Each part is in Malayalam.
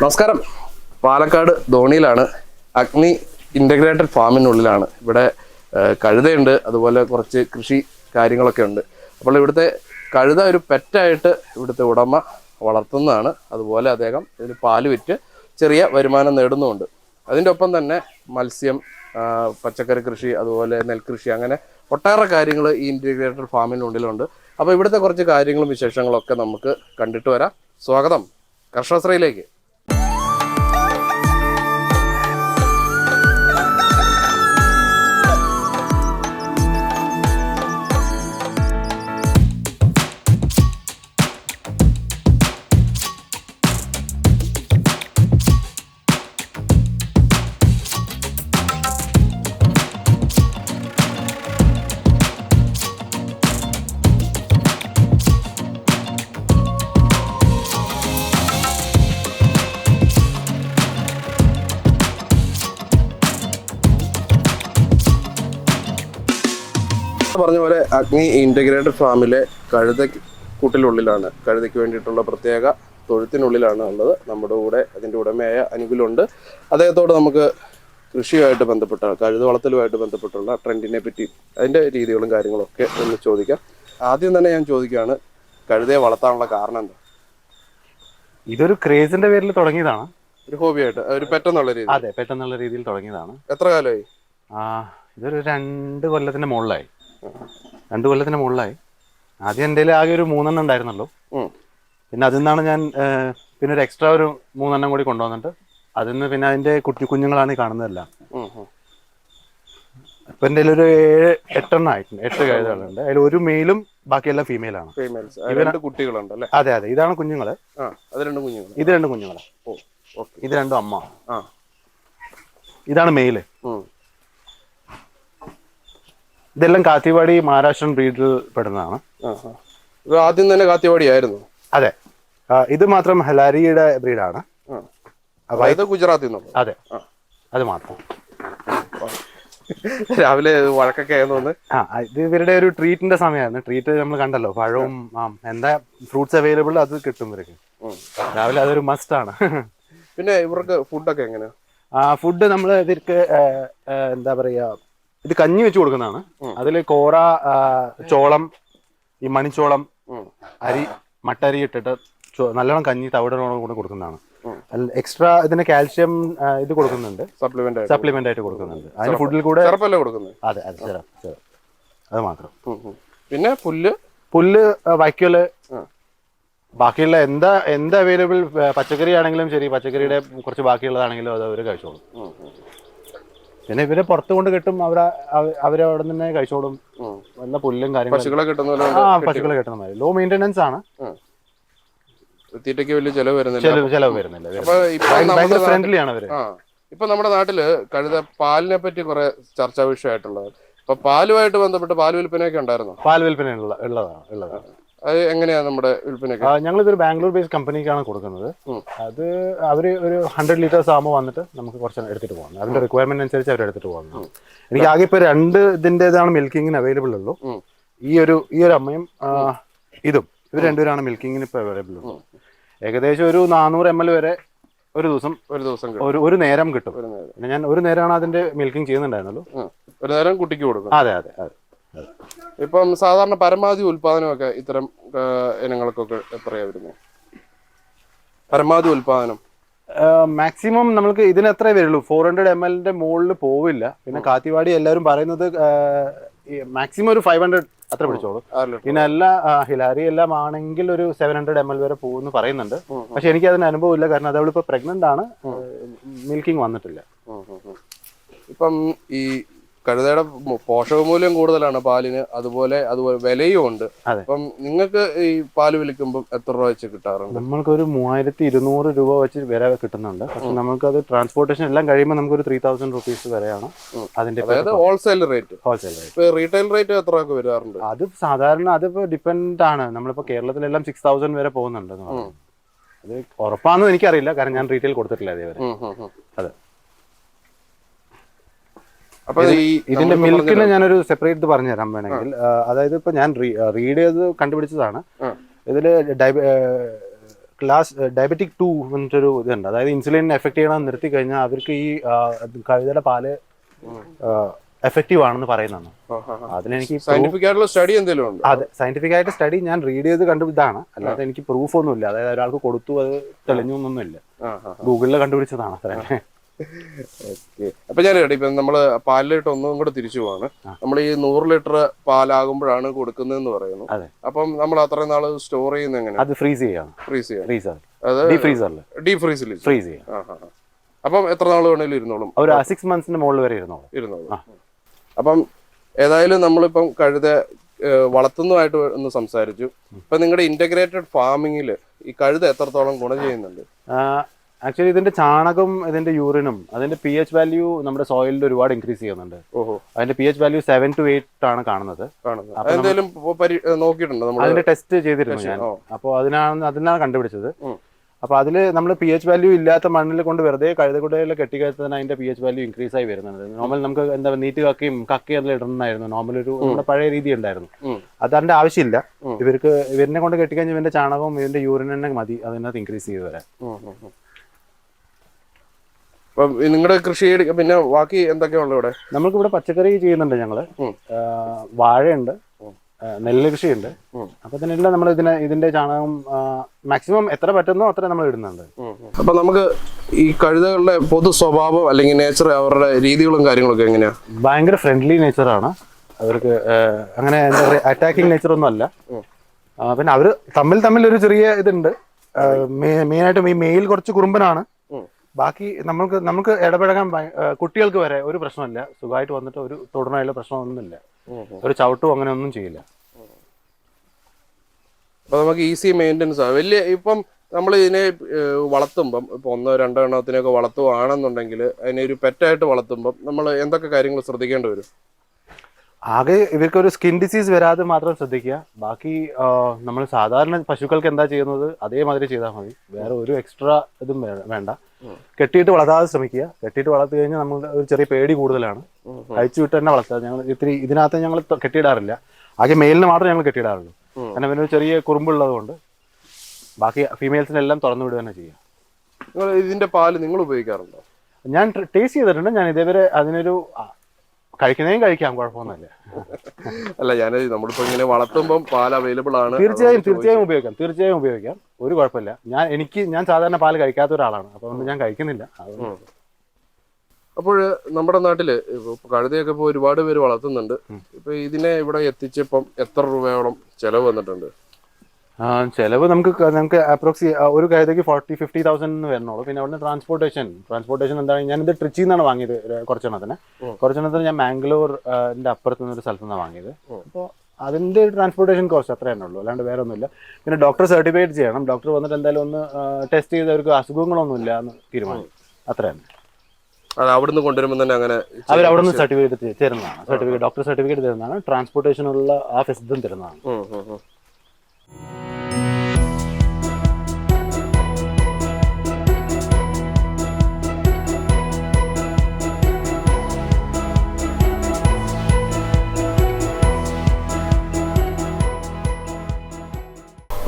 നമസ്കാരം. പാലക്കാട് ധോണിയിലാണ്. അഗ്നി ഇന്റഗ്രേറ്റഡ് ഫാമിനുള്ളിലാണ് ഇവിടെ കഴുതയുണ്ട് അതുപോലെ കുറച്ച് കൃഷി കാര്യങ്ങളൊക്കെ ഉണ്ട്. അപ്പോൾ ഇവിടുത്തെ കഴുത ഒരു പെറ്റായിട്ട് ഇവിടുത്തെ ഉടമ വളർത്തുന്നതാണ്. അതുപോലെ അദ്ദേഹം ഇതിന് പാൽ വിറ്റ് ചെറിയ വരുമാനം നേടുന്നുമുണ്ട്. അതിന്റെ ഒപ്പം തന്നെ മത്സ്യം പച്ചക്കറി കൃഷി അതുപോലെ നെൽകൃഷി അങ്ങനെ ഒട്ടേറെ കാര്യങ്ങൾ ഈ ഇന്റിഗ്രേറ്റഡ് ഫാമിനുള്ളിലുണ്ട് അപ്പോൾ ഇവിടുത്തെ കുറച്ച് കാര്യങ്ങളും വിശേഷങ്ങളൊക്കെ നമുക്ക് കണ്ടിട്ട് വരാം. സ്വാഗതം. കർഷകശ്രയിലേക്ക്. അഗ്നി ഇന്റഗ്രേറ്റഡ് ഫാമിലെ കഴുത കൂട്ടിലുള്ളിലാണ്. കഴുതയ്ക്ക് വേണ്ടിയിട്ടുള്ള പ്രത്യേക തൊഴുത്തിനുള്ളിലാണ് ഉള്ളത്. നമ്മുടെ കൂടെ അതിന്റെ ഉടമയായ അനുകൂലമുണ്ട് അദ്ദേഹത്തോട് നമുക്ക് കൃഷിയുമായിട്ട് ബന്ധപ്പെട്ട കഴുത വളർത്തലുമായിട്ട് ബന്ധപ്പെട്ടുള്ള ട്രെൻഡിനെ പറ്റി അതിന്റെ രീതികളും കാര്യങ്ങളും ഒക്കെ ഒന്ന് ചോദിക്കാം. ആദ്യം തന്നെ ഞാൻ ചോദിക്കുകയാണ് കഴുതയെ വളർത്താനുള്ള കാരണം എന്താ? ഇതൊരു ക്രേസിന്റെ പേരിൽ തുടങ്ങിയതാണ്. ഒരു ഹോബിയായിട്ട് ഒരു പെട്ടെന്നുള്ള രീതി അതെ പെട്ടെന്നുള്ള രീതിയിൽ തുടങ്ങിയതാണ്. എത്ര കാലമായി? ആ ഇതൊരു രണ്ട് കൊല്ലത്തിന്റെ മുകളിലായി. രണ്ട് കൊല്ലത്തിന് മുകളിലായി. ആദ്യം എന്റെ ആകെ ഒരു മൂന്നെണ്ണം ഉണ്ടായിരുന്നല്ലോ പിന്നെ അതിൽ നിന്നാണ് ഞാൻ പിന്നെ ഒരു എക്സ്ട്രാ ഒരു മൂന്നെണ്ണം കൂടി കൊണ്ടുവന്നിട്ട് അതിൽ നിന്ന് പിന്നെ അതിന്റെ കുട്ടി കുഞ്ഞുങ്ങളാണ് ഈ കാണുന്നതെല്ലാം. ഇപ്പൊ എന്റെ ഒരു ഏഴ് എട്ടെണ്ണം ആയിട്ടുണ്ട്. എട്ട് കഴുതകളുണ്ട് അതിൽ ഒരു മെയിലും ബാക്കിയെല്ലാം ഫീമെയിലാണ് ഫീമെയിൽസ് കുട്ടികളുണ്ട് അല്ലേ? അതെ അതെ. ഇതാണ് കുഞ്ഞുങ്ങൾ. അത് രണ്ട് കുഞ്ഞുങ്ങൾ ഇത് രണ്ടും കുഞ്ഞുങ്ങളാ. ഓ ഇത് രണ്ടും അമ്മ. ഇതാണ് മെയിൽ. ഇതെല്ലാം കാത്തിവാടി മഹാരാഷ്ട്രൻ ബ്രീഡിൽ പെടുന്നതാണ്. ഇത് ആദ്യം തന്നെ കാത്തിവാടി ആയിരുന്നു. അതെ. ഇത് മാത്രം ഹലാരിയുടെ ബ്രീഡാണ്. അതായത് ഗുജറാത്തിൽ നിന്നുള്ള. അതെ. അത് മാത്രം. രാവിലെ വഴക്കൊക്കെ ആയിരുന്നു ആ ഇത് ഇവരുടെ ഒരു ട്രീറ്റിന്റെ സമയമായിരുന്നു. ട്രീറ്റ് നമ്മൾ കണ്ടല്ലോ പഴവും എന്താ ഫ്രൂട്ട്സ് അവൈലബിൾ അത് കിട്ടും ഇവർക്ക്. രാവിലെ അതൊരു മസ്റ്റ് ആണ്. പിന്നെ ഇവർക്ക് ഫുഡൊക്കെ എങ്ങനെയാ? ആ ഫുഡ് നമ്മൾ ഇവർക്ക് എന്താ പറയാ ഇത് കഞ്ഞി വെച്ച് കൊടുക്കുന്നതാണ്. അതിൽ കോറ ചോളം ഈ മണിച്ചോളം അരി മട്ടരി ഇട്ടിട്ട് നല്ലോണം കഞ്ഞി തവിടോളം കൂടെ കൊടുക്കുന്നതാണ്. എക്സ്ട്രാ ഇതിന് കാൽഷ്യം ഇത് കൊടുക്കുന്നുണ്ട്. സപ്ലിമെന്റ് ആയിട്ട് സപ്ലിമെന്റ് ആയിട്ട് കൊടുക്കുന്നുണ്ട്. അതിന് ഫുഡിൽ കൂടെ അതെ അതെ ശരി അത് മാത്രം. പിന്നെ പുല്ല്? പുല്ല് വൈക്കോൽ. ബാക്കിയുള്ള എന്താ എന്താ അവൈലബിൾ പച്ചക്കറി ആണെങ്കിലും ശരി പച്ചക്കറിയുടെ കുറച്ച് ബാക്കിയുള്ളതാണെങ്കിലും അത് അവർ കഴിച്ചോളും. പിന്നെ ഇവരെ പുറത്തു കൊണ്ട് കിട്ടും അവരെ അവരെ അവിടെ തന്നെ കഴിച്ചോളും. നല്ല പുല്ലും കാര്യങ്ങളും. ആ. പശുക്കളെ കിട്ടുന്ന മാതിരി. ലോ മെയിന്റെനൻസ് ആണ്. തീറ്റയ്ക്ക് വലിയ ചെലവ് വരുന്നില്ല. ചെലവ് വരുന്നില്ല. ഇപ്പൊ നമ്മുടെ നാട്ടിൽ- ഫ്രണ്ട്ലി ആണ് അവർ. ഇപ്പൊ നമ്മുടെ നാട്ടിൽ കഴുത പാലിനെ പറ്റി കുറെ ചർച്ചാ വിഷയമായിട്ടുള്ളത്. അപ്പൊ പാലുമായിട്ട് ബന്ധപ്പെട്ട് പാൽ വിൽപ്പനയൊക്കെ ഉണ്ടായിരുന്നു? പാൽ വിൽപ്പന ഉള്ള ഉള്ളതാണ് ഉള്ളതാണ് എങ്ങനെയാ നമ്മുടെ വിൽപ്പനയൊക്കെ? ഞങ്ങൾ ഇതൊരു ബാംഗ്ലൂർ ബേസ്ഡ് കമ്പനിക്കാണ് കൊടുക്കുന്നത്. അത് അവർ ഒരു ഹൺഡ്രഡ് ലിറ്റേഴ്സ് ആകുമ്പോൾ വന്നിട്ട് നമുക്ക് കുറച്ച് എടുത്തിട്ട് പോകാം. അതിന്റെ റിക്വയർമെന്റ് അനുസരിച്ച് അവർ എടുത്തിട്ട് പോകുന്നത്. എനിക്ക് ആകെ ഇപ്പൊ രണ്ട് ഇതിന്റെതാണ് മിൽക്കിങ്ങിന് അവൈലബിൾ ഉള്ളൂ. ഈ ഒരു ഈ ഒരു അമ്മയും ഇതും ഇവർ രണ്ടുപേരാണ് മിൽക്കിങ്ങിന് ഇപ്പൊ അവൈലബിൾ ഉള്ളത്. ഏകദേശം ഒരു നാനൂറ് എം എൽ വരെ ഒരു ദിവസം ഒരു ദിവസം ഒരു ഒരു നേരം കിട്ടും. ഒരു നേരം. പിന്നെ ഞാൻ ഒരു നേരമാണ് അതിന്റെ മിൽക്കിംഗ് ചെയ്യുന്നുണ്ടായിരുന്നല്ലോ ഒരു നേരം കുട്ടിക്ക് കൊടുക്കും. അതെ അതെ അതെ. ഇപ്പം സാധാരണ പരമാവധി ഉൽപാദനമൊക്കെ ഇത്തരം ഇനങ്ങൾക്കൊക്കെ എത്രയാ വരുന്നത് പരമാവധി ഉൽപാദനം മാക്സിമം നമുക്ക് ഇതിന് എത്രേ വരുള്ളൂ. ഫോർ ഹൺഡ്രഡ് എം എല്ലിന്റെ മുകളിൽ പോവില്ല. പിന്നെ കാത്തിവാടി എല്ലാവരും പറയുന്നത് മാക്സിമം ഒരു ഫൈവ് ഹൺഡ്രഡ് അത്ര പിടിച്ചോളൂ. പിന്നെ എല്ലാ ഹിലാരി എല്ലാം ആണെങ്കിൽ ഒരു സെവൻ ഹൺഡ്രഡ് എം എൽ വരെ പോകുമെന്ന് പറയുന്നുണ്ട്. പക്ഷെ എനിക്ക് അതിന് അനുഭവമില്ല. കാരണം അതവളിപ്പോ പ്രഗ്നന്റ് ആണ്. മിൽക്കിംഗ് വന്നിട്ടില്ല. ഇപ്പം ഈ കഴുതയുടെ പോഷക പോഷകമൂല്യം കൂടുതലാണ് പാലിന്. അതുപോലെ അതുപോലെ വിലയും ഉണ്ട്. അപ്പം നിങ്ങൾക്ക് ഈ പാൽ വിൽക്കുമ്പോൾ എത്ര രൂപ വെച്ച് കിട്ടാറുണ്ട്? നമ്മൾക്ക് ഒരു മൂവായിരത്തി ഇരുന്നൂറ് രൂപ വെച്ച് വില കിട്ടുന്നുണ്ട്. പക്ഷെ നമുക്ക് അത് ട്രാൻസ്പോർട്ടേഷൻ എല്ലാം കഴിയുമ്പോൾ നമുക്ക് ഒരു ത്രീ തൗസൻഡ് റുപ്പീസ് വരെയാണ്. അതിന്റെ അതായത് wholesale rate wholesale rate retail rate എത്ര വരാറുണ്ട്? അത് സാധാരണ അതിപ്പോ ഡിപ്പെൻഡ് ആണ്. നമ്മളിപ്പോ കേരളത്തിലെല്ലാം സിക്സ് തൗസൻഡ് വരെ പോകുന്നുണ്ട്. അത് ഉറപ്പാണെന്ന് എനിക്കറിയില്ല. കാരണം ഞാൻ റീറ്റെയിൽ കൊടുത്തിട്ടില്ല ഉം. അതെ. അപ്പൊ ഇതിന്റെ മിൽക്കിന് ഞാനൊരു സെപ്പറേറ്റ് ഇത് പറഞ്ഞുതരാം വേണമെങ്കിൽ അതായത് ഇപ്പൊ ഞാൻ റീഡ് ചെയ്ത് കണ്ടുപിടിച്ചതാണ്. ഇതിൽ ഇതിൽ ക്ലാസ് ഡയബറ്റിക് ടു എന്നിട്ടൊരു ഇതുണ്ട്. അതായത് ഇൻസുലിൻ എഫക്ട് ചെയ്യണം നിർത്തി കഴിഞ്ഞാൽ അവർക്ക് ഈ കഴുതയുടെ പാൽ എഫക്റ്റീവ് ആണെന്ന് പറയുന്നതാണ്. അതിലെനിക്ക് സയന്റിഫിക് ആയിട്ടുള്ള സ്റ്റഡി എന്തെങ്കിലും ഉണ്ട്? അതെ സയന്റിഫിക് ആയിട്ട് സ്റ്റഡി ഞാൻ റീഡ് ചെയ്ത് കണ്ടു ഇതാണ്. അല്ലാതെ എനിക്ക് പ്രൂഫ് ഒന്നുമില്ല. അതായത് ഒരാൾക്ക് കൊടുത്തു അത് തെളിഞ്ഞു ഒന്നുമില്ല ആ ആ ഗൂഗിളിൽ കണ്ടുപിടിച്ചതാണ് അത്ര. ഓക്കെ. അപ്പൊ ഞാൻ കേട്ടോ ഇപ്പൊ നമ്മൾ പാലിലോട്ട് ഒന്നും കൂടെ തിരിച്ചു പോവാണ്. നമ്മൾ ഈ നൂറ് ലിറ്റർ പാലാകുമ്പോഴാണ് കൊടുക്കുന്നതെന്ന് പറയുന്നു. അപ്പം നമ്മൾ അത്രയും നാൾ സ്റ്റോർ ചെയ്യുന്ന എങ്ങനെ അത് ഫ്രീസ് ചെയ്യാം. ഫ്രീസ് ചെയ്യാം. ഫ്രീസർ അത് ഫ്രീസറിൽ ഫ്രീസിൽ ഫ്രീസ് ചെയ്യാം. അപ്പം എത്ര നാൾ വേണേലും ഇരുന്നോളും. ഒരു സിക്സ് മന്ത്സിന്റെ മുകളിൽ വരെ ഇരുന്നോളും. ഇരുന്നോളും. അപ്പം ഏതായാലും നമ്മളിപ്പം കഴുത വളർത്തുന്നതായിട്ട് ഒന്ന് സംസാരിച്ചു. ഇപ്പൊ നിങ്ങളുടെ ഇന്റഗ്രേറ്റഡ് ഫാമിങ്ങിൽ ഈ കഴുത എത്രത്തോളം ഗുണം ചെയ്യുന്നുണ്ട്? ആക്ച്വലി ഇതിന്റെ ചാണകം ഇതിന്റെ യൂറിനും അതിന്റെ പി എച്ച് വാല്യൂ നമ്മുടെ സോയിലിൽ ഒരുപാട് ഇൻക്രീസ് ചെയ്യുന്നുണ്ട്. അതിന്റെ P H value seven two eight ആണ് കാണുന്നത്. അതിന്റെ ടെസ്റ്റ് ചെയ്തിരുന്നു ഞാൻ. അപ്പോൾ അതിനാണ് അതിനാണ് കണ്ടുപിടിച്ചത്. അപ്പൊ അതിൽ നമ്മൾ പി എച്ച് വാല്യൂ ഇല്ലാത്ത മണ്ണിൽ കൊണ്ട് വെറുതെ കഴുതക്കുടയിൽ കെട്ടിക്കഴിച്ചതിന് അതിന്റെ പി എച്ച് വാല്യൂ ഇൻക്രീസ് ആയി വരുന്നുണ്ട്. നോർമൽ നമുക്ക് എന്താ നീറ്റ് കക്കയും കക്കയും അതിൽ ഇടുന്നതായിരുന്നു. നോർമൽ ഒരു നമ്മുടെ പഴയ രീതി ഉണ്ടായിരുന്നു. അത് അതിന്റെ ആവശ്യമില്ല. ഇവർക്ക് ഇവരിനെ കൊണ്ട് കെട്ടിക്കഴിഞ്ഞാൽ ഇവന്റെ ചാണകവും ഇവന്റെ യൂറിൻ തന്നെ മതി. അതിനകത്ത് ഇൻക്രീസ് ചെയ്ത് വരാൻ അപ്പം നിങ്ങളുടെ കൃഷി പിന്നെ ബാക്കി എന്തൊക്കെയാണല്ലോ ഇവിടെ? നമുക്ക് ഇവിടെ പച്ചക്കറി ചെയ്യുന്നുണ്ട് ഞങ്ങൾ. വാഴയുണ്ട്. നെല്ല് കൃഷിയുണ്ട്. അപ്പൊ തന്നെ നമ്മൾ ഇതിനെ ഇതിന്റെ ചാണകം മാക്സിമം എത്ര പറ്റുന്നോ അത്ര നമ്മൾ ഇടുന്നുണ്ട്. അപ്പൊ നമുക്ക് ഈ കഴുതകളുടെ പൊതു സ്വഭാവം അല്ലെങ്കിൽ നേച്ചർ അവരുടെ രീതികളും കാര്യങ്ങളൊക്കെ എങ്ങനെയാ? ഭയങ്കര ഫ്രണ്ട്ലി നേച്ചറാണ് അവർക്ക് അങ്ങനെ എന്താ പറയുക അറ്റാക്കിംഗ് നേച്ചർ ഒന്നും അല്ല. പിന്നെ അവർ തമ്മിൽ തമ്മിൽ ഒരു ചെറിയ ഇതുണ്ട്. മെയിൻ ആയിട്ടും ഈ മെയിൽ കുറച്ച് കുറുമ്പനാണ്. ബാക്കി നമ്മൾക്ക് നമുക്ക് ഇടപഴകാൻ കുട്ടികൾക്ക് വരെ ഒരു പ്രശ്നമില്ല. സുഖമായിട്ട് വന്നിട്ട് ഒരു തുടർന്നുള്ള പ്രശ്നമൊന്നുമില്ല. ഒരു ചവിട്ടും അങ്ങനെ ഒന്നും ചെയ്യില്ല. അപ്പൊ നമുക്ക് ഈസി മെയിന്റെനൻസ് ആണ് വലിയ ഇപ്പം നമ്മൾ ഇതിനെ വളർത്തുമ്പം ഇപ്പൊ ഒന്നോ രണ്ടോ എണ്ണത്തിനൊക്കെ വളർത്തുവാണെന്നുണ്ടെങ്കിൽ അതിനെ ഒരു പെറ്റായിട്ട് വളർത്തുമ്പം നമ്മൾ എന്തൊക്കെ കാര്യങ്ങൾ ശ്രദ്ധിക്കേണ്ടി വരും? ആകെ ഇവർക്ക് ഒരു സ്കിൻ ഡിസീസ് വരാതെ മാത്രം ശ്രദ്ധിക്കുക. ബാക്കി നമ്മൾ സാധാരണ പശുക്കൾക്ക് എന്താ ചെയ്യുന്നത്? അതേമാതിരി ചെയ്താൽ മതി. വേറെ ഒരു എക്സ്ട്രാ ഇതും വേണ്ട. കെട്ടിയിട്ട് വളർത്താതെ ശ്രമിക്കുക. കെട്ടിയിട്ട് വളർത്തി കഴിഞ്ഞാൽ നമ്മൾ ഒരു ചെറിയ പേടി കൂടുതലാണ്. കഴിച്ചു വിട്ട് തന്നെ വളർത്തുക. ഞങ്ങൾ ഇത്തിരി ഇതിനകത്ത് ഞങ്ങൾ കെട്ടിയിടാറില്ല. ആകെ മെയിലിന് മാത്രമേ ഞങ്ങൾ കെട്ടിയിടാറുള്ളൂ. കാരണം ഒരു ചെറിയ കുറുമ്പുള്ളത് കൊണ്ട് ബാക്കി ഫീമെയിൽസിനെല്ലാം തുറന്നു വിടുക തന്നെ ചെയ്യുക. നിങ്ങൾ ഇതിന്റെ പാൽ നിങ്ങൾ ഉപയോഗിക്കാറുണ്ടോ? ഞാൻ ടേസ്റ്റ് ചെയ്തിട്ടുണ്ട്. ഞാൻ ഇതേവരെ അതിനൊരു കഴിക്കുന്നതും കഴിക്കാം കുഴപ്പമൊന്നുമില്ല. അല്ല ഞാൻ നമ്മളിപ്പോ ഇങ്ങനെ വളർത്തുമ്പം പാൽ അവൈലബിൾ ആണ് തീർച്ചയായും തീർച്ചയായും ഉപയോഗിക്കാം തീർച്ചയായും ഉപയോഗിക്കാം. ഒരു കുഴപ്പമില്ല. ഞാൻ എനിക്ക് ഞാൻ സാധാരണ പാൽ കഴിക്കാത്ത ഒരാളാണ്. അപ്പൊ അതുകൊണ്ട് ഞാൻ കഴിക്കുന്നില്ല. അപ്പോൾ നമ്മുടെ നാട്ടിൽ കഴുതയൊക്കെ ഇപ്പൊ ഒരുപാട് പേര് വളർത്തുന്നുണ്ട്. ഇപ്പൊ ഇതിനെ ഇവിടെ എത്തിച്ചപ്പം എത്ര രൂപയോളം ചെലവ് വന്നിട്ടുണ്ട്? ചെലവ് നമുക്ക് നമുക്ക് അപ്രോക്സി ഒരു കാര്യത്തേക്ക് ഫോർട്ടി ഫിഫ്റ്റി തൗസൻഡ് വരണുള്ളൂ. പിന്നെ അവിടുന്ന് ട്രാൻസ്പോർട്ടേഷൻ ട്രാൻസ്പോർട്ടേഷൻ എന്താണ്? ഞാനിത് ട്രിച്ചിൽ നിന്നാണ് വാങ്ങിയത് കുറച്ചെണ്ണത്തിന്. കുറച്ചെണ്ണത്തിന് ഞാൻ മാംഗ്ലൂർ ന്റെ അപ്പുറത്ത് നിന്ന് ഒരു സ്ഥലത്ത് നിന്നാണ് വാങ്ങിയത് അപ്പോൾ അതിന്റെ ട്രാൻസ്പോർട്ടേഷൻ കോസ്റ്റ് അത്ര തന്നെ ഉള്ളൂ. അല്ലാണ്ട് വേറെ ഒന്നുമില്ല പിന്നെ ഡോക്ടർ സർട്ടിഫൈഡ് ചെയ്യണം. ഡോക്ടർ വന്നിട്ട് എന്തായാലും ഒന്ന് ടെസ്റ്റ് ചെയ്ത് അവർക്ക് അസുഖങ്ങളൊന്നും ഇല്ല എന്ന് തീരുമാനിക്കും അത്ര തന്നെ അവിടുന്ന് കൊണ്ടുവരുമ്പോൾ തന്നെ അങ്ങനെ അവർ അവിടുന്ന് സർട്ടിഫിക്കറ്റ് തരുന്നതാണ്. സർട്ടിഫിക്കറ്റ് ഡോക്ടർ സർട്ടിഫിക്കറ്റ് തരുന്നതാണ്. ട്രാൻസ്പോർട്ടേഷനുള്ള ആ ഫെസിലിറ്റും തരുന്നതാണ്.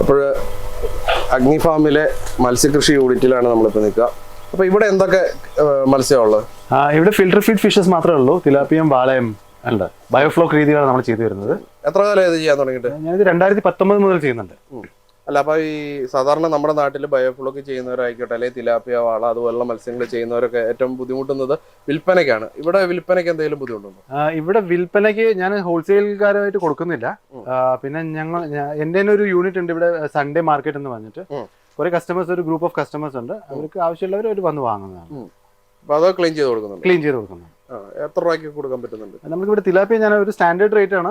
അപ്പോൾ അഗ്നി ഫാമിലെ മത്സ്യകൃഷി യൂണിറ്റിലാണ് നമ്മളിപ്പോൾ നിൽക്കുക. അപ്പോൾ ഇവിടെ എന്തൊക്കെ മത്സ്യമുള്ളത് ഇവിടെ ഫിൽട്ടർ ഫീഡ് ഫിഷസ് മാത്രമേ ഉള്ളൂ. തിലാപ്പിയും വാളയും ഉണ്ട് ബയോഫ്ലോക്ക് രീതിയിലാണ് നമ്മൾ ചെയ്തു വരുന്നത്. എത്ര കാലം ഇത് ചെയ്യാൻ തുടങ്ങിയിട്ട്? ഞാനിത് രണ്ടായിരത്തി പത്തൊമ്പത് മുതൽ ചെയ്യുന്നുണ്ട്. അല്ല അപ്പോൾ ഈ സാധാരണ നമ്മുടെ നാട്ടിൽ ബയോഫ്ലോക്ക് ചെയ്യുന്നവരായിക്കോട്ടെ അല്ലെങ്കിൽ തിലാപ്പിയ വാള അതുപോലുള്ള മത്സ്യങ്ങൾ ചെയ്യുന്നവരൊക്കെ ഏറ്റവും ബുദ്ധിമുട്ടുന്നത് വിൽപ്പനയ്ക്കാണ്. ഇവിടെ വിൽപ്പനയ്ക്ക് എന്തെങ്കിലും ബുദ്ധിമുട്ടുണ്ടോ? ഇവിടെ വിൽപ്പനയ്ക്ക് ഞാൻ ഹോൾസെയിൽകാരമായിട്ട് കൊടുക്കുന്നില്ല. പിന്നെ ഞങ്ങൾ എന്റെ എന്റെ തന്നെ ഒരു യൂണിറ്റ് ഉണ്ട് ഇവിടെ സൺഡേ മാർക്കറ്റ് എന്ന് പറഞ്ഞിട്ട്. കുറെ കസ്റ്റമേഴ്സ് ഒരു ഗ്രൂപ്പ് ഓഫ് കസ്റ്റമേഴ്സ് ഉണ്ട്. അവർക്ക് ആവശ്യമുള്ളവർ അവർ വന്ന് വാങ്ങുന്നതാണ്. അപ്പോൾ അത് ക്ലീൻ ചെയ്ത് കൊടുക്കുന്നുണ്ട്? ക്ലീൻ ചെയ്ത് കൊടുക്കുന്നത് ആ, എത്ര രൂപയ്ക്ക് കൊടുക്കാൻ പറ്റുന്നുണ്ട്? നമുക്ക് ഇവിടെ തിലാപ്പിയ ഞാൻ ഒരു സ്റ്റാൻഡേർഡ് റേറ്റ് ആണ്.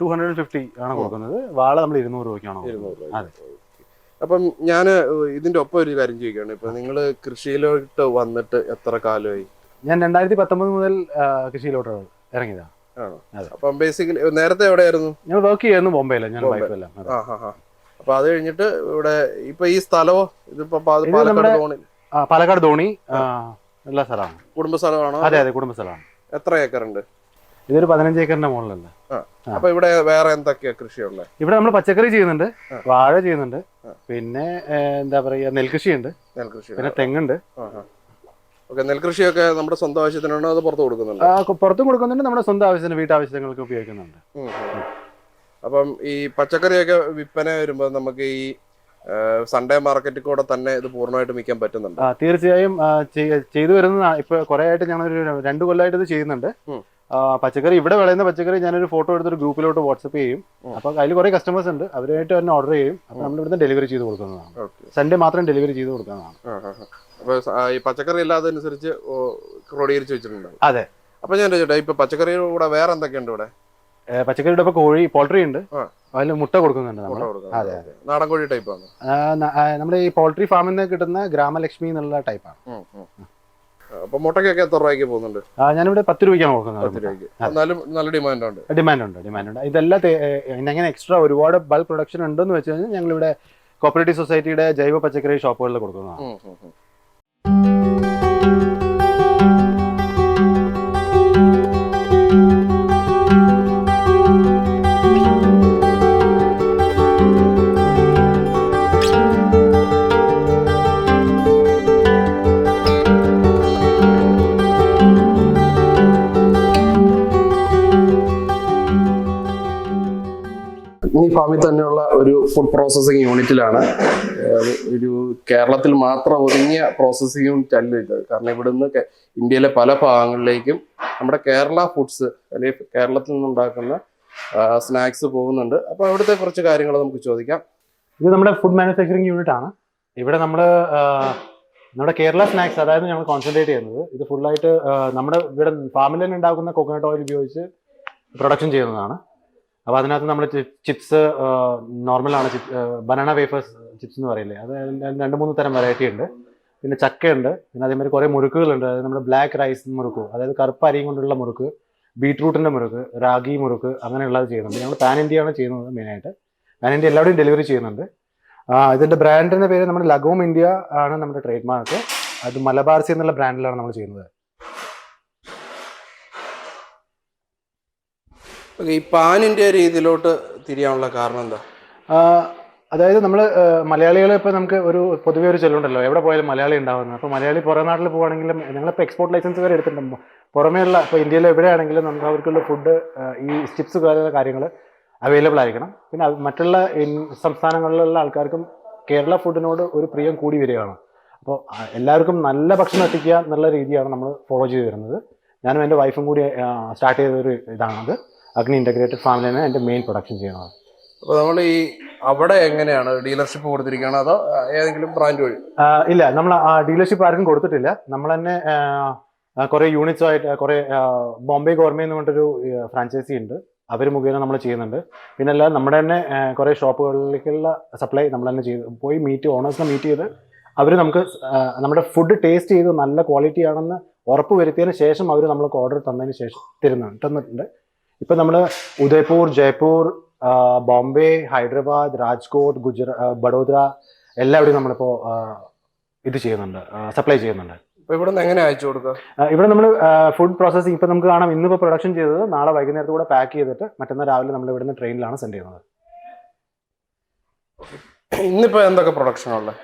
ടു ഹൺഡ്രഡ് ഫിഫ്റ്റി ആണ് കൊടുക്കുന്നത്. വാള നമ്മൾ ഇരുന്നൂറ് രൂപയ്ക്കാണ്. ഇരുന്നൂറ് രൂപ അതെ. അപ്പം ഞാൻ ഇതിന്റെ ഒപ്പം ഒരു കാര്യം ചോദിക്കുകയാണ്. ഇപ്പൊ നിങ്ങൾ കൃഷിയിലോട്ട് വന്നിട്ട് എത്ര കാലമായി? ഞാൻ രണ്ടായിരത്തി പത്തൊമ്പത് മുതൽ കൃഷിയിലോട്ടാണ് കൃഷിയിലോട്ട് ഇറങ്ങിയതാണ് ആണോ? അപ്പം ബേസിക്കലി നേരത്തെ എവിടെയായിരുന്നു? ഞാൻ വർക്ക് ചെയ്യായിരുന്നു ബോംബെയിലാണ് ഞാൻ ബോംബെ. വൈഫെല്ലാം അതെ. ആ ഹാ ഹാ അപ്പൊ അത് കഴിഞ്ഞിട്ട് ഇവിടെ ഇപ്പൊ ഈ സ്ഥലമോ? ഇതിപ്പോ പാലക്കാട് തോണി. പാലക്കാട് ആ, ഉള്ള സ്ഥലമാണ്. കുടുംബ സ്ഥലമാണോ അതെ അതെ കുടുംബ സ്ഥലമാണ് എത്ര ഏക്കർ ഉണ്ട്? ഇതൊരു പതിനഞ്ച് ഏക്കറിന്റെ മുകളിലല്ല? അപ്പൊ ഇവിടെ വേറെ എന്തൊക്കെയാ കൃഷിയുള്ളത് ഇവിടെ നമ്മൾ പച്ചക്കറി ചെയ്യുന്നുണ്ട് വാഴ ചെയ്യുന്നുണ്ട് പിന്നെ എന്താ പറയുക നെൽകൃഷിയുണ്ട്. നെൽകൃഷി. പിന്നെ തെങ്ങുണ്ട്. ഓക്കെ നെൽകൃഷിയൊക്കെ നമ്മുടെ സ്വന്തം ആവശ്യത്തിനാണോ അത് പുറത്ത് കൊടുക്കുന്നുണ്ട്? ആ, പുറത്തും കൊടുക്കുന്നുണ്ട് നമ്മുടെ സ്വന്തം ആവശ്യത്തിന് വീട്ടാവശ്യങ്ങൾക്ക് ഉപയോഗിക്കുന്നുണ്ട്. അപ്പം ഈ പച്ചക്കറിയൊക്കെ വിൽപ്പന വരുമ്പോൾ നമുക്ക് ഈ സൺഡേ മാർക്കറ്റിൽ കൂടെ തന്നെ ഇത് പൂർണമായിട്ട് വിൽക്കാൻ പറ്റുന്നുണ്ട്. തീർച്ചയായും ചെയ്തു വരുന്ന ഇപ്പൊ കുറെ ആയിട്ട് ഞങ്ങളൊരു രണ്ട് കൊല്ലമായിട്ട് ഇത് ചെയ്യുന്നുണ്ട്. പച്ചക്കറി ഇവിടെ വിളയുന്ന പച്ചക്കറി ഞാനൊരു ഫോട്ടോ എടുത്തൊരു ഗ്രൂപ്പിലോട്ട് വാട്സപ്പ് ചെയ്യും. അപ്പൊ അതിൽ കുറെ കസ്റ്റമേഴ്സ് ഉണ്ട്. അവരുമായിട്ട് തന്നെ ഓർഡർ ചെയ്യും. അപ്പൊ നമ്മൾ ഇവിടുന്ന് ഡെലിവറി ചെയ്ത് കൊടുക്കുന്നതാണ്. സൺഡേ മാത്രം ഡെലിവറി ചെയ്ത് കൊടുക്കുന്നതാണ്. ഈ പച്ചക്കറി ഇല്ലാത്തതനുസരിച്ച് ക്രോഡീകരിച്ച് വെച്ചിട്ടുണ്ട് അതെ. അപ്പൊ ഞാൻ ചോദിച്ചോട്ടെ ഇപ്പൊ പച്ചക്കറിയുടെ കൂടെ വേറെ എന്തൊക്കെയുണ്ട് ഇവിടെ? പച്ചക്കറിയുടെ ഇപ്പൊ കോഴി പോൾട്രി ഉണ്ട്. അതിൽ മുട്ട കൊടുക്കുന്നുണ്ട് നമ്മൾ അതെ. നാടൻ കോഴി ടൈപ്പ് ആണ്? നമ്മുടെ ഈ പോൾട്രി ഫാമിൽ നിന്ന് കിട്ടുന്ന ഗ്രാമലക്ഷ്മി എന്നുള്ള ടൈപ്പാണ് അപ്പൊ മുട്ടയ്ക്കൊക്കെ എത്ര രൂപയ്ക്ക് പോകുന്നുണ്ട്? ഞാനിവിടെ പത്ത് രൂപയ്ക്കാണ് കൊടുക്കുന്നത്. നല്ല ഡിമാൻഡ് ഉണ്ട് ഡിമാൻഡ് ഉണ്ട് ഡിമാൻഡ് ഉണ്ട് ഇതെല്ലാം എങ്ങനെ ഇങ്ങനെ എക്സ്ട്രാ ഒരുപാട് ബൾക്ക് പ്രൊഡക്ഷൻ ഉണ്ടെന്ന് വെച്ച് കഴിഞ്ഞാൽ ഞങ്ങളിവിടെ കോപ്പറേറ്റീവ് സൊസൈറ്റിയുടെ ജൈവ പച്ചക്കറി ഷോപ്പുകളിൽ കൊടുക്കുന്നതാണ്. ഫാമിൽ തന്നെയുള്ള ഒരു ഫുഡ് പ്രോസസ്സിംഗ് യൂണിറ്റിലാണ് ഒരു കേരളത്തിൽ മാത്രം ഒതുങ്ങിയ പ്രോസസ്സിംഗ് യൂണിറ്റ് അല്ല ഇത്. കാരണം ഇവിടുന്ന് ഇന്ത്യയിലെ പല ഭാഗങ്ങളിലേക്കും നമ്മുടെ കേരള ഫുഡ്സ് അല്ലെങ്കിൽ കേരളത്തിൽ നിന്നുണ്ടാക്കുന്ന സ്നാക്സ് പോകുന്നുണ്ട്. അപ്പോൾ അവിടുത്തെ കുറച്ച് കാര്യങ്ങൾ നമുക്ക് ചോദിക്കാം. ഇത് നമ്മുടെ ഫുഡ് മാനുഫാക്ചറിങ് യൂണിറ്റ് ആണ്. ഇവിടെ നമ്മൾ നമ്മുടെ കേരള സ്നാക്സ് അതായത് ഞങ്ങൾ കോൺസെൻട്രേറ്റ് ചെയ്യുന്നത് ഇത് ഫുള്ളായിട്ട് നമ്മുടെ ഇവിടെ ഫാമിൽ തന്നെ ഉണ്ടാക്കുന്ന കോക്കനട്ട് ഓയിൽ ഉപയോഗിച്ച് പ്രൊഡക്ഷൻ ചെയ്യുന്നതാണ്. അപ്പോൾ അതിനകത്ത് നമ്മൾ ചിപ്സ് നോർമലാണ് ബനാന വേഫേഴ്സ് ചിപ്സ് എന്ന് പറയില്ലേ? അത് രണ്ട് മൂന്ന് തരം വെറൈറ്റി ഉണ്ട്. പിന്നെ ചക്കയുണ്ട്. പിന്നെ അതേമാതിരി കുറേ മുറുക്കുകളുണ്ട്. അതായത് നമ്മുടെ ബ്ലാക്ക് റൈസ് മുറുക്ക് അതായത് കറുപ്പ് അരിയും കൊണ്ടുള്ള മുറുക്ക് ബീട്രൂട്ടിന്റെ മുറുക്ക് റാഗി മുറുക്ക് അങ്ങനെയുള്ളത് ചെയ്യുന്നുണ്ട്. ഞങ്ങൾ പാൻ ഇന്ത്യയാണ് ചെയ്യുന്നത് മെയിനായിട്ട് പാൻ ഇന്ത്യ എല്ലാവരുടെയും ഡെലിവറി ചെയ്യുന്നുണ്ട്. ആ, ഇതിന്റെ ബ്രാൻഡിന്റെ പേര് നമ്മുടെ ലഗോം ഇന്ത്യ ആണ് നമ്മുടെ ട്രേഡ് മാർക്ക് അത് മലബാർസി എന്നുള്ള ബ്രാൻഡിലാണ് നമ്മൾ ചെയ്യുന്നത്. ഈ പാനിന്റെ രീതിയിലോട്ട് തിരിയാനുള്ള കാരണം എന്താ? അതായത് നമ്മൾ മലയാളികൾ ഇപ്പോൾ നമുക്ക് ഒരു പൊതുവേ ഒരു ചെല്ലുണ്ടല്ലോ. എവിടെ പോയാലും മലയാളി ഉണ്ടാവുന്നത് അപ്പോൾ മലയാളി പുറം നാട്ടിൽ പോകുകയാണെങ്കിലും ഞങ്ങളിപ്പോൾ എക്സ്പോർട്ട് ലൈസൻസ് വരെ എടുത്തിട്ടുണ്ട്. പുറമേയുള്ള ഇപ്പോൾ ഇന്ത്യയിൽ എവിടെയാണെങ്കിലും നമുക്ക് അവർക്കുള്ള ഫുഡ് ഈ സ്റ്റിപ്സ് കാര്യങ്ങൾ അവൈലബിൾ ആയിരിക്കണം. പിന്നെ മറ്റുള്ള സംസ്ഥാനങ്ങളിലുള്ള ആൾക്കാർക്കും കേരള ഫുഡിനോട് ഒരു പ്രിയം കൂടി വരികയാണ്. അപ്പോൾ എല്ലാവർക്കും നല്ല ഭക്ഷണം എത്തിക്കുക എന്നുള്ള രീതിയാണ് നമ്മൾ ഫോളോ ചെയ്ത് വരുന്നത്. ഞാനും എന്റെ വൈഫും കൂടി സ്റ്റാർട്ട് ചെയ്ത ഒരു ഇതാണത്. അഗ്നി ഇന്റഗ്രേറ്റഡ് ഫാമിലിയാണ് എന്റെ മെയിൻ പ്രൊഡക്ഷൻ ചെയ്യുന്നത് അപ്പോൾ നമ്മൾ ഈ അവിടെ എങ്ങനെയാണ് ഡീലർഷിപ്പ് കൊടുത്തിരിക്കുകയാണ് അതോ ഏതെങ്കിലും ബ്രാൻഡ് വഴി? ഇല്ല നമ്മൾ ഡീലർഷിപ്പ് ആർക്കും കൊടുത്തിട്ടില്ല. നമ്മൾ തന്നെ കുറേ യൂണിറ്റ്സ് ആയിട്ട് കുറേ ബോംബെ ഗോർമേ എന്ന് പറഞ്ഞിട്ടൊരു ഫ്രാഞ്ചൈസി ഉണ്ട്. അവർ മുഖേന നമ്മൾ ചെയ്യുന്നുണ്ട്. പിന്നെ അല്ല നമ്മുടെ തന്നെ കുറേ ഷോപ്പുകളിലേക്കുള്ള സപ്ലൈ നമ്മൾ തന്നെ ചെയ്ത് പോയി മീറ്റ് ഓണേഴ്സിനെ മീറ്റ് ചെയ്ത് അവർ നമുക്ക് നമ്മുടെ ഫുഡ് ടേസ്റ്റ് ചെയ്ത് നല്ല ക്വാളിറ്റി ആണെന്ന് ഉറപ്പ് വരുത്തിയതിന് ശേഷം അവർ നമ്മൾക്ക് ഓർഡർ തന്നതിന് ശേഷം തരുന്നുണ്ട് തന്നിട്ടുണ്ട്. ഇപ്പം നമ്മൾ ഉദയ്പൂർ ജയ്പൂർ ബോംബെ ഹൈദരാബാദ് രാജ്കോട്ട് ഗുജറാ ബഡോദര എല്ലാവിടെയും നമ്മളിപ്പോ ഇത് ചെയ്യുന്നുണ്ട് സപ്ലൈ ചെയ്യുന്നുണ്ട്. ഇവിടെ എങ്ങനെ അയച്ചു കൊടുക്കുക ഇവിടെ നമ്മൾ ഫുഡ് പ്രോസസ്സിംഗ് ഇപ്പൊ നമുക്ക് കാണാം. ഇന്നിപ്പോ പ്രൊഡക്ഷൻ ചെയ്തത് നാളെ വൈകുന്നേരത്ത് കൂടെ പാക്ക് ചെയ്തിട്ട് മറ്റന്നാൾ രാവിലെ നമ്മൾ ഇവിടുന്ന് ട്രെയിനിലാണ് സെൻഡ് ചെയ്യുന്നത്. ഇന്നിപ്പോ എന്തൊക്കെ പ്രൊഡക്ഷൻ ഉള്ളത്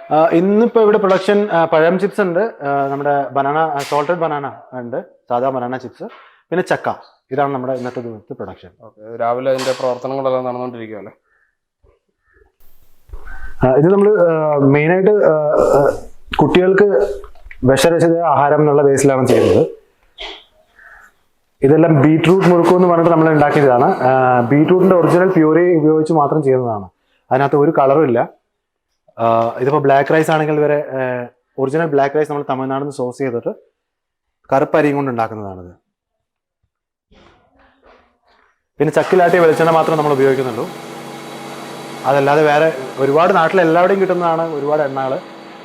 ഇന്നിപ്പോ ഇവിടെ പ്രൊഡക്ഷൻ പഴം ചിപ്സ് ഉണ്ട്. നമ്മുടെ ബനാന സോൾട്ടഡ് ബനാന ഉണ്ട്. സാധാ ബനാന ചിപ്സ് പിന്നെ ചക്ക. ഇതാണ് നമ്മുടെ ഇന്നത്തെ ദിവസത്തെ പ്രൊഡക്ഷൻ രാവിലെ അതിന്റെ പ്രവർത്തനങ്ങളെല്ലാം നടന്നുകൊണ്ടിരിക്കുകയല്ലേ ഇത് നമ്മൾ മെയിനായിട്ട് കുട്ടികൾക്ക് വിഷരഹിത ആഹാരം എന്നുള്ള ബേസിലാണ് ചെയ്യുന്നത്. ഇതെല്ലാം ബീട്രൂട്ട് മുഴുക്കും എന്ന് പറഞ്ഞിട്ട് നമ്മൾ ഉണ്ടാക്കിയതാണ്. ബീട്രൂട്ടിന്റെ ഒറിജിനൽ പ്യൂരി ഉപയോഗിച്ച് മാത്രം ചെയ്യുന്നതാണ്. അതിനകത്ത് ഒരു കളറും ഇല്ല. ഇതിപ്പോൾ ബ്ലാക്ക് റൈസ് ആണെങ്കിൽ വരെ ഒറിജിനൽ ബ്ലാക്ക് റൈസ് നമ്മൾ തമിഴ്നാട് നിന്ന് സോഴ്സ് ചെയ്തിട്ട് കറുപ്പരിയും കൊണ്ട് ഉണ്ടാക്കുന്നതാണിത്. പിന്നെ ചക്കിലാട്ടിയ വെളിച്ചെണ്ണ മാത്രം നമ്മൾ ഉപയോഗിക്കുന്നുള്ളൂ. അതല്ലാതെ വേറെ ഒരുപാട് നാട്ടിൽ എല്ലാവിടെയും കിട്ടുന്നതാണ് ഒരുപാട് എണ്ണകൾ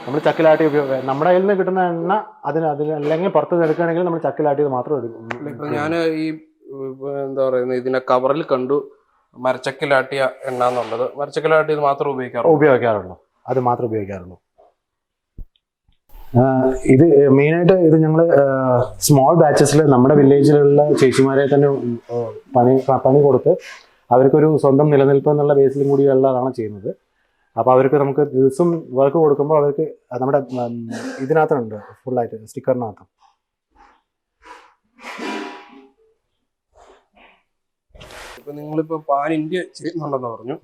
നമ്മൾ ചക്കിലാട്ടി നമ്മുടെ കയ്യിൽ നിന്ന് കിട്ടുന്ന എണ്ണ അതിന് അതിന് അല്ലെങ്കിൽ പുറത്ത് നിന്ന് എടുക്കുകയാണെങ്കിൽ നമ്മൾ ചക്കിലാട്ടിയത് മാത്രം എടുക്കും. ഇപ്പൊ ഞാൻ ഈ എന്താ പറയുന്നത് ഇതിനെ കവറിൽ കണ്ടു മരച്ചക്കിലാട്ടിയ എണ്ണ എന്നുള്ളത്. മരച്ചക്കിലാട്ടിയത് മാത്രം ഉപയോഗിക്കാറുള്ളൂ ഉപയോഗിക്കാറുള്ളൂ. അത് മാത്രം ഉപയോഗിക്കാറുള്ളൂ. ഇത് മെയിനായിട്ട് ഇത് ഞങ്ങൾ സ്മോൾ ബാച്ചസിൽ നമ്മുടെ വില്ലേജിലുള്ള ചേച്ചിമാരെ തന്നെ പണി പണി കൊടുത്ത് അവർക്കൊരു സ്വന്തം നിലനിൽപ്പ് എന്നുള്ള ബേസിലും കൂടിയുള്ളതാണ് ചെയ്യുന്നത്. അപ്പോൾ അവർക്ക് നമുക്ക് ദിവസം വർക്ക് കൊടുക്കുമ്പോൾ അവർക്ക് നമ്മുടെ ഇതിനകത്തുണ്ട് ഫുള്ളായിട്ട് സ്റ്റിക്കറിനകത്ത് ഇപ്പൊ നിങ്ങളിപ്പോ പാൻ ഇന്ത്യ ചെയ്യുന്നുണ്ടെന്ന് പറഞ്ഞു.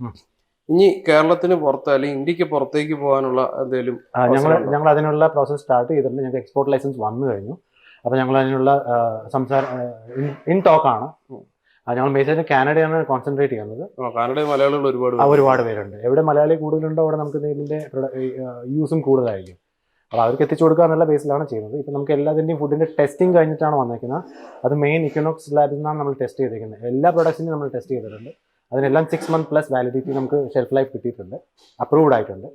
ഇനി കേരളത്തിന് പുറത്ത് അല്ലെങ്കിൽ ഇന്ത്യയ്ക്ക് പുറത്തേക്ക് പോകാനുള്ള എന്തെങ്കിലും ഞങ്ങൾ? ഞങ്ങൾ അതിനുള്ള പ്രോസസ് സ്റ്റാർട്ട് ചെയ്തിട്ടുണ്ട്. ഞങ്ങൾക്ക് എക്സ്പോർട്ട് ലൈസൻസ് വന്നു കഴിഞ്ഞു. അപ്പോൾ ഞങ്ങൾ അതിനുള്ള സംസാര ഇൻ ടോക്കാണ് ഞങ്ങൾ മെയിനായിട്ട് കാനഡയാണ് കോൺസെൻട്രേറ്റ് ചെയ്യുന്നത്. കാനഡയിൽ മലയാളികൾ ഒരുപാട് ഒരുപാട് പേരുണ്ട്. എവിടെ മലയാളി കൂടുതലുണ്ടോ അവിടെ നമുക്ക് ഇതിന്റെ യൂസും കൂടുതലായിരിക്കും. അപ്പോൾ അവർക്ക് എത്തിച്ചു കൊടുക്കുക എന്നുള്ള ബേസിലാണ് ചെയ്യുന്നത്. ഇപ്പം നമുക്ക് എല്ലാത്തിന്റെയും ഫുഡിന്റെ ടെസ്റ്റിംഗ് കഴിഞ്ഞിട്ടാണ് വന്നിരിക്കുന്നത് അത് മെയിൻ ഇക്കണോക്സ് ലാബിൽ നിന്നാണ് നമ്മൾ ടെസ്റ്റ് ചെയ്തിരിക്കുന്നത് എല്ലാ പ്രൊഡക്ട്സിനും നമ്മൾ ടെസ്റ്റ് ചെയ്തിട്ടുണ്ട്. അതിനെല്ലാം സിക്സ് മന്ത് പ്ലസ് വാലിഡിറ്റി നമുക്ക് ഷെൽഫ് ലൈഫ് കിട്ടിയിട്ടുണ്ട് അപ്രൂവ്ഡ് ആയിട്ടുണ്ട്.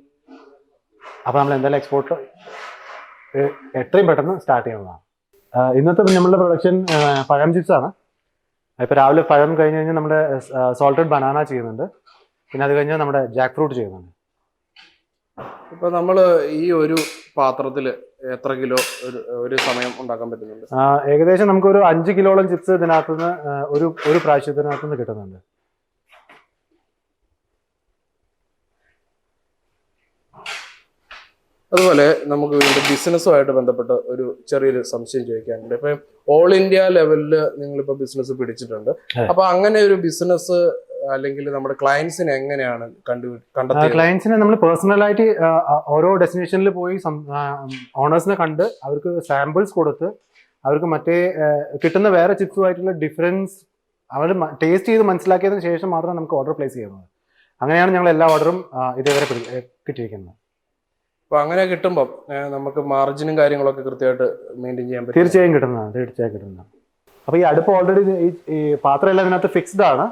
അപ്പോൾ നമ്മൾ എന്തായാലും എക്സ്പോർട്ട് എത്രയും പെട്ടെന്ന് സ്റ്റാർട്ട് ചെയ്യുന്നതാണ്. ഇന്നത്തെ നമ്മളുടെ പ്രൊഡക്ഷൻ പഴം ചിപ്സ് ആണ്. ഇപ്പോൾ രാവിലെ പഴം കഴിഞ്ഞ് കഴിഞ്ഞാൽ നമ്മുടെ സോൾട്ടഡ് ബനാന ചെയ്യുന്നുണ്ട്. പിന്നെ അത് കഴിഞ്ഞാൽ നമ്മുടെ ജാക്ക് ഫ്രൂട്ട് ചെയ്യുന്നുണ്ട്. ഇപ്പൊ നമ്മൾ ഈ ഒരു പാത്രത്തിൽ എത്ര കിലോ ഒരു സമയം ഉണ്ടാക്കാൻ പറ്റുന്നുണ്ട്? ഏകദേശം ഏകദേശം നമുക്കൊരു അഞ്ച് കിലോളം ചിപ്സ് ഇതിനകത്തുനിന്ന് ഒരു ഒരു പ്രാവശ്യത്തിനകത്തുനിന്ന് കിട്ടുന്നുണ്ട്. അതുപോലെ നമുക്ക് വീണ്ടും ബിസിനസ്സുമായിട്ട് ബന്ധപ്പെട്ട ഒരു ചെറിയൊരു സംശയം ചോദിക്കാനുണ്ട്. ഇപ്പൊ ഓൾ ഇന്ത്യ ലെവലിൽ നിങ്ങളിപ്പോ ബിസിനസ് പിടിച്ചിട്ടുണ്ട്. അപ്പൊ അങ്ങനെ ഒരു ബിസിനസ് അല്ലെങ്കിൽ നമ്മുടെ ക്ലയൻസിനെ എങ്ങനെയാണ് കണ്ടു ക്ലയൻസിനെ നമ്മൾ പേഴ്സണലായിട്ട് ഓരോ ഡെസ്റ്റിനേഷനിൽ പോയി ഓണേഴ്സിനെ കണ്ട് അവർക്ക് സാമ്പിൾസ് കൊടുത്ത് അവർക്ക് മറ്റേ കിട്ടുന്ന വേറെ ചിപ്സുമായിട്ടുള്ള ഡിഫറൻസ് അവർ ടേസ്റ്റ് ചെയ്ത് മനസ്സിലാക്കിയതിന് ശേഷം മാത്രമേ നമുക്ക് ഓർഡർ പ്ലേസ് ചെയ്യുന്നത്. അങ്ങനെയാണ് ഞങ്ങൾ എല്ലാ ഓർഡറും ഇതേവരെ കിട്ടിയിരിക്കുന്നത്. അപ്പൊ അങ്ങനെ കിട്ടുമ്പോൾ നമുക്ക് മാർജിനും കാര്യങ്ങളൊക്കെ കൃത്യമായിട്ട് മെയിന്റെയിൻ ചെയ്യാൻ പറ്റും. തീർച്ചയായും കിട്ടുന്നതാണ് തീർച്ചയായും കിട്ടുന്നതാണ്. അപ്പൊ ഈ അടുപ്പ് ഓൾറെഡി ഈ പാത്രം എല്ലാം ഇതിനകത്ത് ഫിക്സ്ഡ് ആണ്.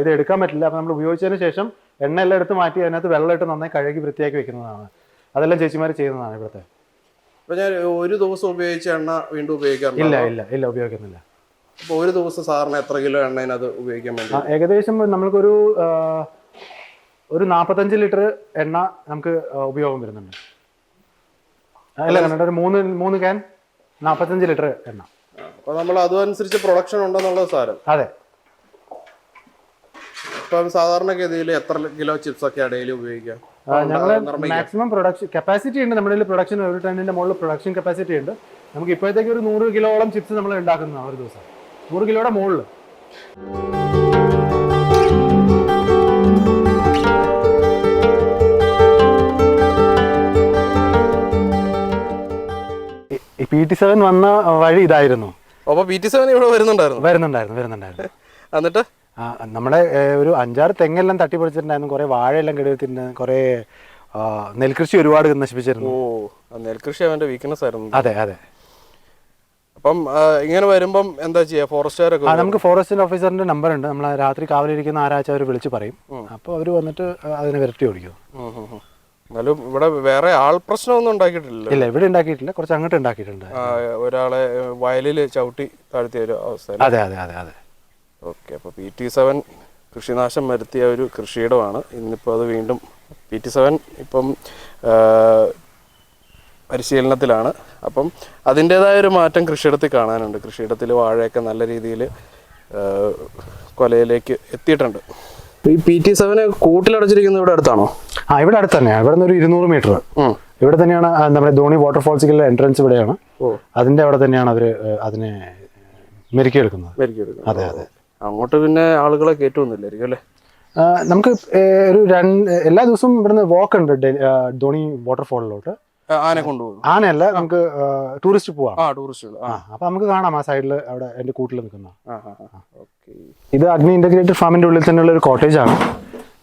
ഇത് എടുക്കാൻ പറ്റില്ല. അപ്പൊ നമ്മൾ ഉപയോഗിച്ചതിന് ശേഷം എണ്ണ എല്ലാം എടുത്ത് മാറ്റി അതിനകത്ത് വെള്ളം ഇട്ട് നന്നായി കഴുകി വൃത്തിയാക്കി വെക്കുന്നതാണ്. അതെല്ലാം ചേച്ചിമാർ ചെയ്യുന്നതാണ് ഇവിടുത്തെ. അപ്പൊ ഞാൻ ഒരു ദിവസം ഉപയോഗിച്ച എണ്ണ വീണ്ടും ഇല്ല ഇല്ല ഇല്ല ഉപയോഗിക്കുന്നില്ല. അപ്പൊ ഒരു ദിവസം സാറിന് എത്ര കിലോ എണ്ണ അത് ഉപയോഗിക്കാൻ വേണ്ടി? ഏകദേശം നമ്മൾക്കൊരു ഒരു നാൽപ്പത്തഞ്ച് ലിറ്റർ എണ്ണ നമുക്ക് ഉപയോഗം വരുന്നുണ്ട്. അല്ല കണ്ടിട്ട് ഒരു മൂന്ന് മൂന്ന് ക്യാൻ നാൽപ്പത്തഞ്ച് ലിറ്റർ എണ്ണ. അപ്പൊ നമ്മൾ അതനുസരിച്ച് പ്രൊഡക്ഷൻ ഉണ്ടെന്നുള്ളത് സാരം. അതെ. ഇപ്പം സാധാരണഗതിയിൽ എത്ര കിലോ ചിപ്സ് ഒക്കെ ഡെയിലി ഉപയോഗിക്കാം ഞങ്ങൾ മാക്സിമം പ്രൊഡക്ഷൻ കപ്പാസിറ്റി ഉണ്ട് നമ്മുടെ പ്രൊഡക്ഷൻ ഒരു ടണ്ണിന്റെ മുകളിൽ പ്രൊഡക്ഷൻ കപ്പാസിറ്റി ഉണ്ട്. നമുക്ക് ഇപ്പോഴത്തേക്ക് ഒരു നൂറ് കിലോളം ചിപ്സ് നമ്മൾ ഉണ്ടാക്കുന്നതാണ് ഒരു ദിവസം. നൂറ് കിലോയുടെ മുകളിൽ പി ടി സെവൻ വന്ന വഴി ഇതായിരുന്നു. അപ്പൊ പി ടി സെവൻ ഇവിടെ വരുന്നുണ്ടായിരുന്നു? വരുന്നുണ്ടായിരുന്നു വരുന്നുണ്ടായിരുന്നു. എന്നിട്ട്? നമ്മുടെ ഒരു അഞ്ചാറ് തെങ്ങെല്ലാം തട്ടിപ്പൊളിച്ചിട്ടുണ്ടായിരുന്നു. കുറേ വാഴയെല്ലാം കെടുത്തിട്ടുണ്ടായിരുന്നു കുറേ നെൽകൃഷി ഒരുപാട് നശിപ്പിച്ചിരുന്നു. ഓ നെൽകൃഷി അവന്റെ വീക്ക്നെസ് ആയിരുന്നു. അതെ അതെ. അപ്പം ഇങ്ങനെ വരുമ്പം എന്താ ചെയ്യാ? ഫോറസ്റ്റുകാരൊക്കെ നമുക്ക് ഫോറസ്റ്റ് ഓഫീസറിന്റെ നമ്പർ ഉണ്ട് നമ്മൾ രാത്രി കാവലിരിക്കുന്ന ആരാച്ച അവർ വിളിച്ച് പറയും. അപ്പോൾ അവർ വന്നിട്ട് അതിനെ വിരട്ടി ഓടിക്കും. എന്നാലും ഇവിടെ വേറെ ആൾ പ്രശ്നമൊന്നും ഉണ്ടാക്കിയിട്ടില്ല ഇല്ല ഇവിടെ ഉണ്ടാക്കിയിട്ടില്ല. കുറച്ച് അങ്ങോട്ട് ഉണ്ടാക്കിയിട്ടുണ്ട്. ഒരാളെ വയലിൽ ചവിട്ടി താഴ്ത്തിയ ഒരു അവസ്ഥ അതെ അതെ അതെ അതെ. ഓക്കെ അപ്പോൾ പി ടി സെവൻ കൃഷിനാശം വരുത്തിയ ഒരു കൃഷിയിടമാണ്. ഇന്നിപ്പോൾ അത് വീണ്ടും പി ടി സെവൻ ഇപ്പം പരിശീലനത്തിലാണ്. അപ്പം അതിന്റേതായ ഒരു മാറ്റം കൃഷിയിടത്തിൽ കാണാനുണ്ട്. കൃഷിയിടത്തിൽ വാഴയൊക്കെ നല്ല രീതിയിൽ കൊലയിലേക്ക് എത്തിയിട്ടുണ്ട്. ഈ പി ടി സെവന് കൂട്ടിലടച്ചിരിക്കുന്നത് ഇവിടെ അടുത്താണോ? ആ ഇവിടെ അടുത്ത് തന്നെയാണ് ഇവിടെ നിന്ന് ഒരു ഇരുന്നൂറ് മീറ്റർ. ഇവിടെ തന്നെയാണ് നമ്മുടെ ധോണി വാട്ടർഫോൾസിലെ എൻട്രൻസ് ഇവിടെയാണ്. അതിന്റെ അവിടെ തന്നെയാണ് അവർ അതിനെ മെരുക്കിയെടുക്കുന്നത്. അതെ അതെ. അങ്ങോട്ട് പിന്നെ ആളുകളെ കേട്ടുവന്നില്ലായിരിക്കും അല്ലേ? നമുക്ക് ഒരു രണ്ട് എല്ലാ ദിവസവും ഇവിടുന്ന് വാക്ക് ഉണ്ട് ധോണി വാട്ടർഫോളിലോട്ട് ആനെ കൊണ്ടുപോകും. ആനയല്ല നമുക്ക് ടൂറിസ്റ്റ് പോവാം. ആ ടൂറിസ്റ്റുകൾ. ആ. അപ്പൊ നമുക്ക് കാണാം ആ സൈഡിൽ അവിടെ എന്റെ കൂട്ടിൽ നിൽക്കുന്ന. ഇത് അഗ്നി ഇന്റഗ്രേറ്റഡ് ഫാമിന്റെ ഉള്ളിൽ തന്നെയുള്ള ഒരു കോട്ടേജ് ആണ്.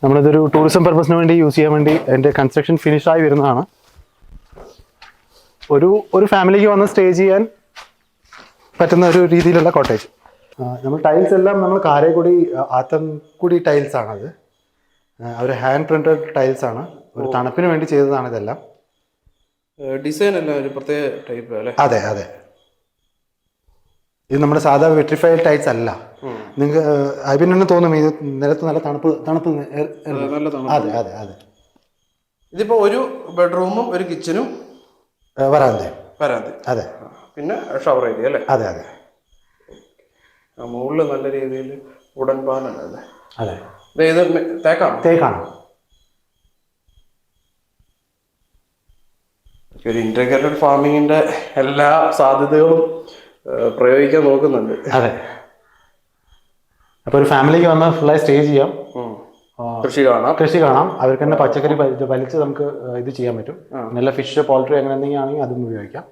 നമ്മളിതൊരു ടൂറിസം പർപ്പസിന് വേണ്ടി യൂസ് ചെയ്യാൻ വേണ്ടി എന്റെ കൺസ്ട്രക്ഷൻ ഫിനിഷ് ആയി വരുന്നതാണ്. ഒരു ഒരു ഫാമിലിക്ക് വന്ന് സ്റ്റേ ചെയ്യാൻ പറ്റുന്ന ഒരു രീതിയിലുള്ള കോട്ടേജ് നമ്മൾ ടൈൽസ് എല്ലാം നമ്മൾ കാരേക്കുടി ആത്തൻകുടി ടൈൽസ് ആണത്. അവർ ഹാൻഡ് പ്രിന്റഡ് ടൈൽസ് ആണ്. ഒരു തണുപ്പിന് വേണ്ടി ചെയ്തതാണ് ഇതെല്ലാം. ഡിസൈൻ എല്ലാം ഒരു പ്രത്യേക ടൈപ്പ് അല്ലേ? അതെ അതെ. ഇത് നമ്മുടെ സാധാ വെട്രിഫൈഡ് ടൈൽസ് അല്ല. നിങ്ങൾക്ക് അഭിനന്ദനം തോന്നും ഇത് നിലത്ത് നല്ല തണുപ്പ് തണുപ്പ് നല്ല തണുപ്പ്. അതെ അതെ അതെ. ഇതിപ്പോ ഒരു ബെഡ്റൂമും ഒരു കിച്ചനും ഏ, വരാന്തേ. അതെ. പിന്നെ ഷവർ ഏരിയ അല്ലേ? അതെ അതെ. മുകളിൽ നല്ല രീതിയിൽ ഉടൻ പാലാണ് അതെ. ഇത് തേക്കാണ്? തേക്കാണോ? തേക്കാണ് ഒരു ഇന്റഗ്രേറ്റഡ് ഫാമിങ്ങിന്റെ എല്ലാ സാധ്യതകളും പ്രയോഗിക്കാൻ നോക്കുന്നുണ്ട്. അതെ. അപ്പോൾ ഒരു ഫാമിലിക്ക് വന്ന് ഫുള്ളായി സ്റ്റേ ചെയ്യാം. കൃഷി കാണാം. കൃഷി കാണാം. അവർക്ക് തന്നെ പച്ചക്കറി വലിച്ച് നമുക്ക് ഇത് ചെയ്യാൻ പറ്റും. നല്ല ഫിഷ് പോൾട്രി അങ്ങനെ എന്തെങ്കിലും ആണെങ്കിൽ അതും ഉപയോഗിക്കാം.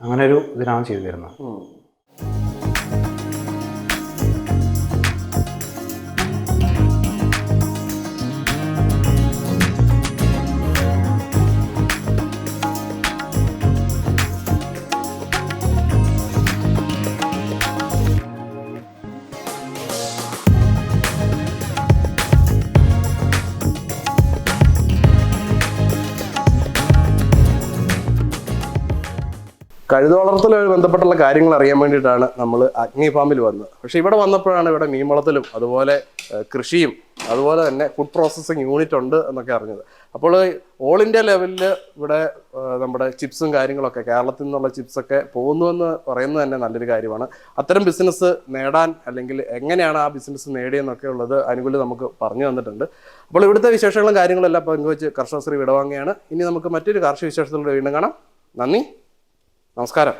അങ്ങനെ ഒരു ഇതിനാണ് ചെയ്തു തരുന്നത്. കഴുത വളർത്തലുമായി ബന്ധപ്പെട്ടുള്ള കാര്യങ്ങൾ അറിയാൻ വേണ്ടിയിട്ടാണ് നമ്മൾ അഗ്നി ഫാമിൽ വന്നത്. പക്ഷെ ഇവിടെ വന്നപ്പോഴാണ് ഇവിടെ മീൻ വളർത്തലും അതുപോലെ കൃഷിയും അതുപോലെ തന്നെ ഫുഡ് പ്രോസസ്സിങ് യൂണിറ്റ് ഉണ്ട് എന്നൊക്കെ അറിഞ്ഞത്. അപ്പോൾ ഓൾ ഇന്ത്യ ലെവലിൽ ഇവിടെ നമ്മുടെ ചിപ്സും കാര്യങ്ങളൊക്കെ കേരളത്തിൽ നിന്നുള്ള ചിപ്സൊക്കെ പോകുന്നുവെന്ന് പറയുന്നത് തന്നെ നല്ലൊരു കാര്യമാണ്. അത്തരം ബിസിനസ് നേടാൻ അല്ലെങ്കിൽ എങ്ങനെയാണ് ആ ബിസിനസ് നേടിയെന്നൊക്കെ ഉള്ളത് അനുകൂലം നമുക്ക് പറഞ്ഞു തന്നിട്ടുണ്ട്. അപ്പോൾ ഇവിടുത്തെ വിശേഷങ്ങളും കാര്യങ്ങളും എല്ലാം പങ്കുവച്ച് കർഷകശ്രീ വിടവാങ്ങിയാണ് ഇനി നമുക്ക് മറ്റൊരു കാർഷിക വിശേഷത്തിലൂടെ വീണ്ടും കാണാം. നന്ദി. നമസ്കാരം